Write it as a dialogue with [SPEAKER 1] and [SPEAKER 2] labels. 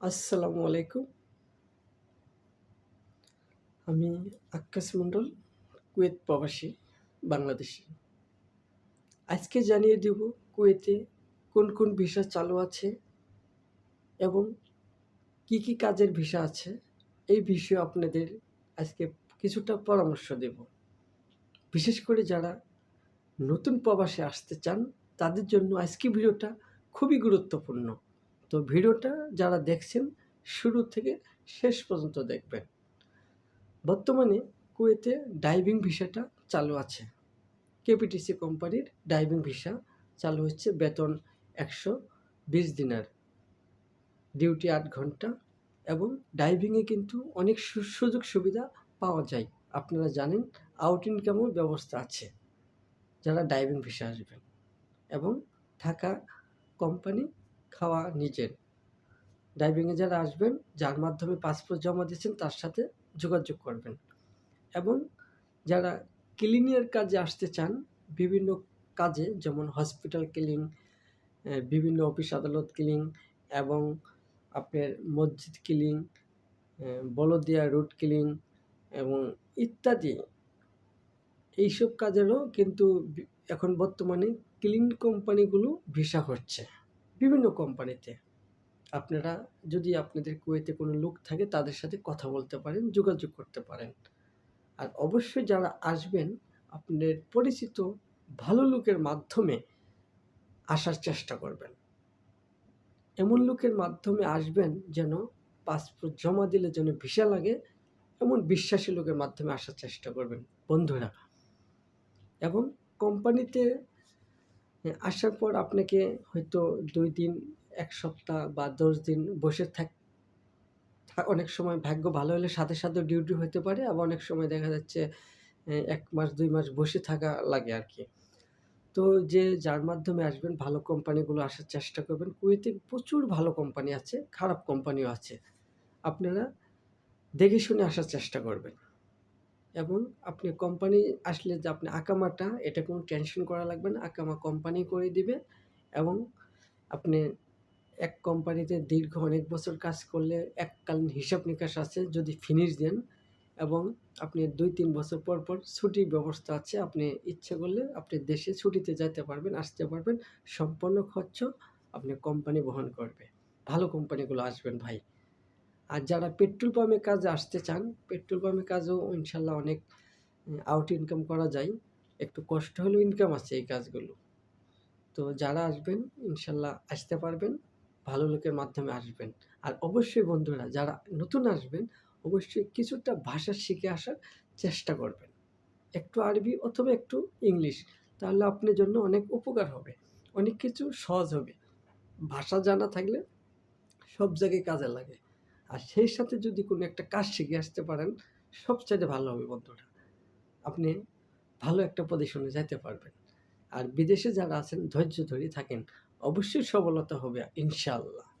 [SPEAKER 1] আসসালামু আলাইকুম। আমি আক্কাস মণ্ডল, কুয়েত প্রবাসী, বাংলাদেশি। আজকে জানিয়ে দেব কুয়েতে কোন কোন ভিসা চালু আছে এবং কি কি কাজের ভিসা আছে। এই বিষয়ে আপনাদের আজকে কিছুটা পরামর্শ দেব। বিশেষ করে যারা নতুন প্রবাসে আসতে চান, তাদের জন্য আজকে ভিডিওটা খুবই গুরুত্বপূর্ণ। তো ভিডিওটা যারা দেখছেন, শুরু থেকে শেষ পর্যন্ত দেখবেন। বর্তমানে কুয়েতে ডাইভিং ভিসাটা চালু আছে। কেপিটিসি কোম্পানির ডাইভিং ভিসা চালু হচ্ছে বেতন একশো বিশ দিনার। ডিউটি আট ঘণ্টা এবং ডাইভিংয়ে কিন্তু অনেক সুযোগ সুবিধা পাওয়া যায়। আপনারা জানেন, আউট ইনকামও ব্যবস্থা আছে। যারা ডাইভিং ভিসা আসবেন এবং থাকা কোম্পানি খাওয়া নিজের। ড্রাইভিংয়ে যারা আসবেন, যার মাধ্যমে পাসপোর্ট জমা দিচ্ছেন তার সাথে যোগাযোগ করবেন। এবং যারা ক্লিনিংয়ের কাজে আসতে চান, বিভিন্ন কাজে, যেমন হসপিটাল ক্লিন বিভিন্ন অফিস আদালত ক্লিন এবং আপনার মসজিদ ক্লিনিং বলদিয়া রুট ক্লিনিং এবং ইত্যাদি। এইসব কাজেরও কিন্তু এখন বর্তমানে ক্লিন কোম্পানিগুলো ভিসা হচ্ছে বিভিন্ন কোম্পানিতে। আপনারা যদি আপনাদের কুয়েতে কোনো লোক থাকে, তাদের সাথে কথা বলতে পারেন, যোগাযোগ করতে পারেন। আর অবশ্যই যারা আসবেন, আপনাদের পরিচিত ভালো লোকের মাধ্যমে আসার চেষ্টা করবেন। এমন লোকের মাধ্যমে আসবেন যেন পাসপোর্ট জমা দিলে যেন ভিসা লাগে, এমন বিশ্বাসী লোকের মাধ্যমে আসার চেষ্টা করবেন। বন্ধুরা, এবং কোম্পানিতে আসার পর আপনাকে হয়তো দুই দিন, এক সপ্তাহ বা দশ দিন বসে থাক অনেক সময় ভাগ্য ভালো হলে সাথে সাথে ডিউটি হতে পারে, আবার অনেক সময় দেখা যাচ্ছে এক মাস, দুই মাস বসে থাকা লাগে আর কি তো যে যার মাধ্যমে আসবেন, ভালো কোম্পানিগুলো আসার চেষ্টা করবেন। কুয়েতে প্রচুর ভালো কোম্পানি আছে, খারাপ কোম্পানিও আছে। আপনারা দেখে শুনে আসার চেষ্টা করবেন। এবং আপনি কোম্পানি আসলে যে আপনি আকামাটা, এটা কোনো টেনশন করা লাগবে না। আকামা কোম্পানি করে দিবে এবং আপনি এক কোম্পানিতে দীর্ঘ অনেক বছর কাজ করলে এককালীন হিসাব নিকাশ আছে, যদি ফিনিশ দেন এবং আপনি দুই তিন বছর পর পর ছুটির ব্যবস্থা আছে, আপনি ইচ্ছে করলে আপনি দেশে ছুটিতে যেতে পারবেন, আসতে পারবেন। সম্পূর্ণ খরচ আপনি কোম্পানি বহন করবে। ভালো কোম্পানিগুলো আসবেন ভাই। আর যারা পেট্রোল পাম্পে কাজে আসতে চান পেট্রোল পাম্পে কাজেও ইনশাল্লাহ অনেক আউট ইনকাম করা যায়। একটু কষ্ট হলেও ইনকাম আছে এই কাজগুলো। তো যারা আসবেন, ইনশাল্লাহ আসতে পারবেন, ভালো লোকের মাধ্যমে আসবেন। আর অবশ্যই বন্ধুরা, যারা নতুন আসবেন, অবশ্যই কিছুটা ভাষা শিখে আসার চেষ্টা করবেন। একটু আরবি অথবা একটু ইংলিশ, তাহলে আপনার জন্য অনেক উপকার হবে, অনেক কিছু সহজ হবে। ভাষা জানা থাকলে সব জায়গায় কাজে লাগে। আর সেই সাথে যদি কোনো একটা কাজ শিখে আসতে পারেন, সবচাইতে ভালো হবে বন্ধুরা। আপনি ভালো একটা পজিশনে যেতে পারবেন। আর বিদেশে যারা আছেন, ধৈর্য ধরে থাকেন, অবশ্যই সফলতা হবে, ইনশাআল্লাহ।